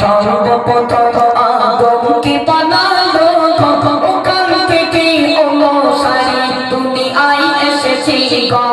সর্বপ্রথম আদমকে বানালো? ওখান থেকে অনুসারী দুনিয়ায় এসেছে গো।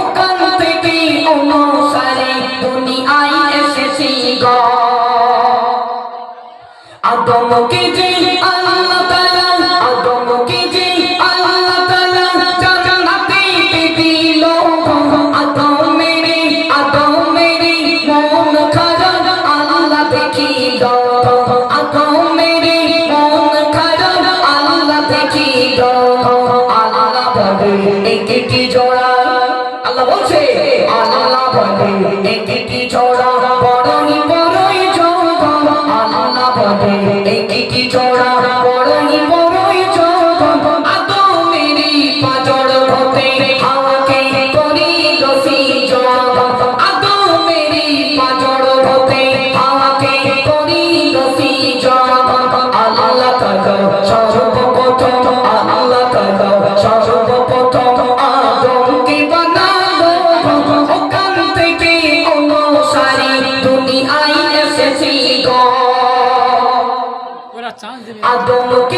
ওখান থেকে অনুসারী দুনিয়ায় এসেছে গো। আদমকে যে একটি জোড়া। আল্লাহ বলছে, আল্লাহ বলে একটি জোড়া বড়ই বড়ই জোড়া আল্লাহ বলে একটি জোড়া বড়ই বড়ই জোড়া আদমেরই পাজর হতে হাওয়াকে করিল সিজদা আদমেরই পাজর হতে হাওয়াকে করিল সিজদা আল্লাহ এসেছে গো। আদমকে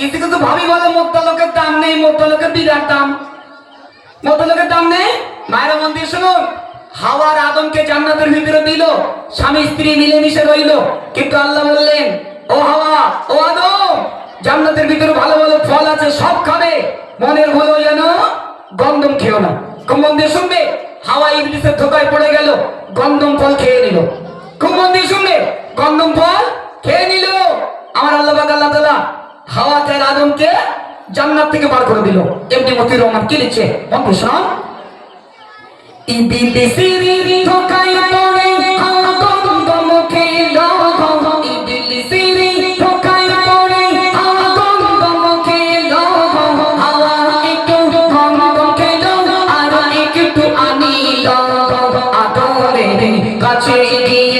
কিছু কিছু ভাবি বলে মোটা লোকের দাম নেই মোটা লোকের বিরাট দাম। মোটা লোকের দাম নেই? মায়ের মন দিয়ে শুনুন। হাওয়ার আদমকে জান্নাতের ভিতরে দিল, স্বামী স্ত্রী মিলেমিশে রইল। কিন্তু আল্লাহ বললেন, ও হাওয়া, ও আদম, জান্নাতের ভিতরে ভালো ভালো ফল আছে, সব খাবে। মনের হলো যেন গন্ধম খেও না। খুব মন দিয়ে শুনবে? হাওয়া ইংলিশের ধোকায় পড়ে গেল, গন্ধম ফল খেয়ে নিল। খুব মন দিয়ে শুনবে? গন্ধম ফল খেয়ে নিল। আমার আল্লাহ আদমকে জান্নাত থেকে বার করে দিল। এমনি মতি রহমান কি লিখছে? মন কৃষ্ণ ইবিলিসির ঠকাই পড়ে কাছে গিয়ে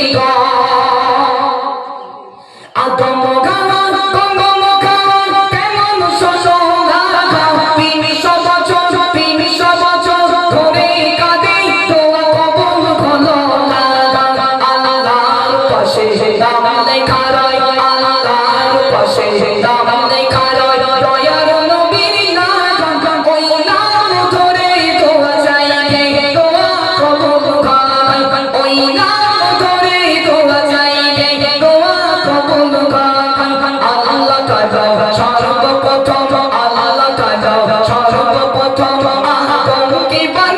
কবি